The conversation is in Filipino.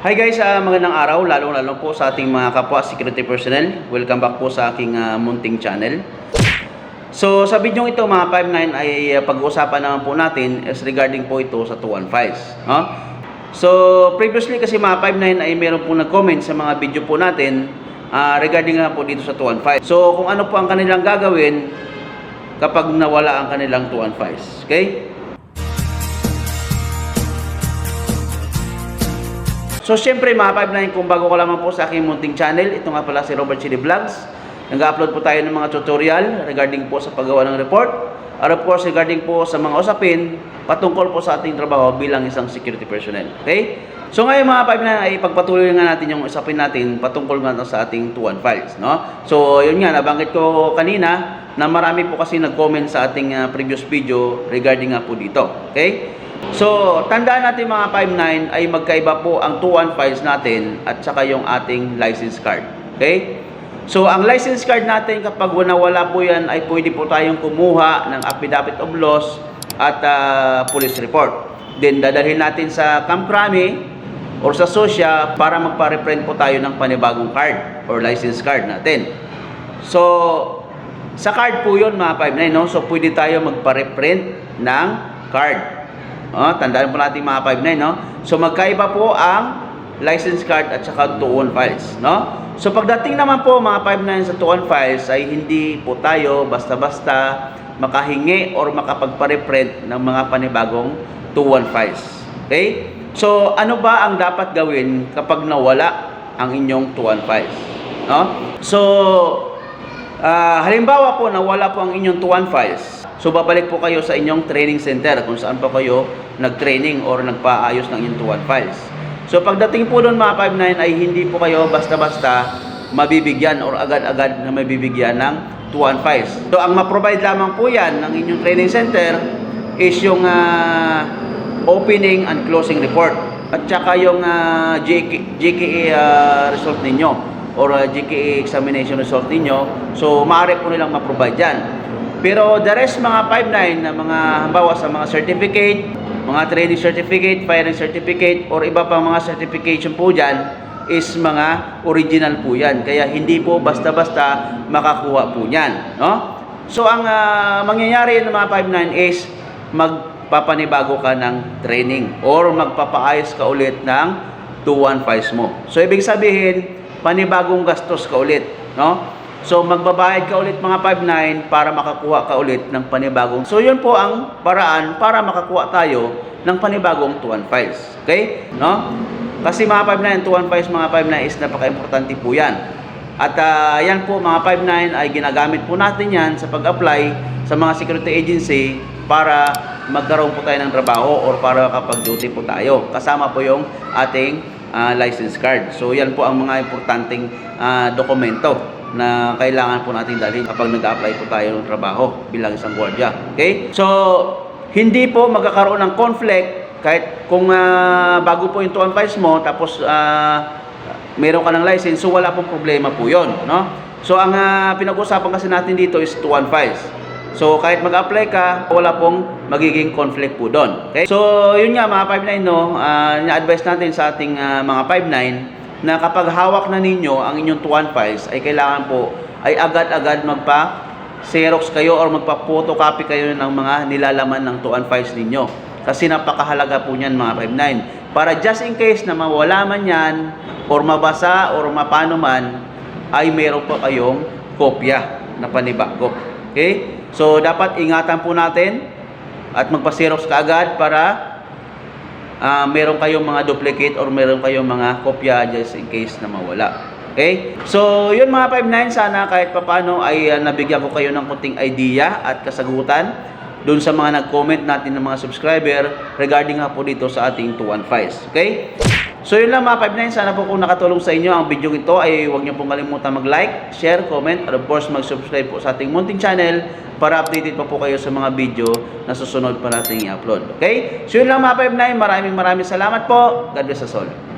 Hi guys, ah, magandang araw, lalong-lalo po sa ating mga kapwa security personnel. Welcome back po sa aking ah, munting channel. So sa video ito mga 59 ay ah, pag-uusapan naman po natin is regarding po ito sa 215. No? So previously kasi mga 59 ay meron po nag-comment sa mga video po natin ah, regarding nga po dito sa 215. So kung ano po ang kanilang gagawin kapag nawala ang kanilang 215. Okay? So syempre mga 59 kung bago ka lamang po sa aking munting channel, ito nga pala si Robert Chili Vlogs. Nag-upload po tayo ng mga tutorial regarding po sa paggawa ng report. Or of course regarding po sa mga usapin patungkol po sa ating trabaho bilang isang security personnel. Okay? So ngayon mga 59 ay pagpatuloy nga natin yung usapin natin patungkol nga sa ating 215 files. No? So yun nga, nabanggit ko kanina na marami po kasi nag-comment sa ating ah, previous video regarding nga po dito. Okay? So, tandaan natin mga 59 ay magkaiba po ang 21 files natin at saka yung ating license card. Okay? So, ang license card natin kapag nawala po yan ay pwede po tayong kumuha ng affidavit of loss at ah, police report. Then, dadalhin natin sa Camp Crami or sa SOSYA para magpa-reprint po tayo ng panibagong card or license card natin. So, sa card po yun mga 59, no? So, pwede tayo magpa-reprint ng card. Oh, tandaan po natin mga 59, no? So magkaiba po ang license card at saka 2 files, no? So pagdating naman po mga 59 sa 2 files ay hindi po tayo basta-basta makahingi or makapagpa-reprint ng mga panibagong 2 files. Okay? So ano ba ang dapat gawin kapag nawala ang inyong 2 files? No? So Ah, halimbawa po nawala po ang inyong 2 files. So babalik po kayo sa inyong training center kung saan po kayo nag-training or nagpaayos ng inyong 2 files. So pagdating po doon mga 59 ay hindi po kayo basta-basta mabibigyan or agad-agad na mabibigyan ng 2 files. So ang ma-provide lamang po yan ng inyong training center is yung ah, opening and closing report at saka yung ah, JK, JKA ah, result ninyo or uh, GKA examination result ninyo. So, maaari po nilang ma-provide yan. Pero the rest mga 5-9 na mga halimbawa sa mga certificate, mga training certificate, firing certificate, or iba pang mga certification po dyan, is mga original po yan. Kaya hindi po basta-basta makakuha po yan. No? So, ang ah, mangyayari ng mga 5-9 is magpapanibago ka ng training or magpapaayos ka ulit ng 215 mo. So, ibig sabihin, panibagong gastos ka ulit, no? So magbabayad ka ulit mga 59 para makakuha ka ulit ng panibagong. So yun po ang paraan para makakuha tayo ng panibagong 215 files. Okay? No? Kasi mga 59, 215 files mga 59 is napaka-importante po yan. At ah, yan po mga 59 ay ginagamit po natin yan sa pag-apply sa mga security agency para magkaroon po tayo ng trabaho or para makapag-duty po tayo. Kasama po yung ating ah, license card. So yan po ang mga importanteng ah, dokumento na kailangan po natin dalhin kapag nag-apply po tayo ng trabaho bilang isang gwardiya. Okay? So, hindi po magkakaroon ng conflict kahit kung ah, bago po yung 2 files mo tapos ah, meron ka ng license, so wala pong problema po yon, no? So ang ah, pinag-usapan kasi natin dito is 2 files. So kahit mag-apply ka, wala pong magiging conflict po doon. Okay? So yun nga mga 59 no, uh, advice natin sa ating ah, mga 59 na kapag hawak na ninyo ang inyong 2 files ay kailangan po ay agad-agad magpa Xerox kayo or magpa-photocopy kayo ng mga nilalaman ng 2 files ninyo. Kasi napakahalaga po niyan mga 59. Para just in case na mawala man yan or mabasa or mapano man ay meron po kayong kopya na panibago. Okay? So dapat ingatan po natin at magpa-Xerox ka agad para ah meron kayong mga duplicate or meron kayong mga kopya just in case na mawala. Okay? So, yun mga 59, sana kahit papano ay ah, nabigyan ko kayo ng kunting idea at kasagutan doon sa mga nag-comment natin ng mga subscriber regarding nga po dito sa ating 215. Okay? So, yun lang mga 59, sana po kung nakatulong sa inyo ang video ito ay huwag niyo pong kalimutan mag-like, share, comment, at of course mag-subscribe po sa ating munting channel para updated pa po kayo sa mga video na susunod pa natin i-upload. Okay? So, yun lang mga 59, maraming maraming salamat po. God bless us all.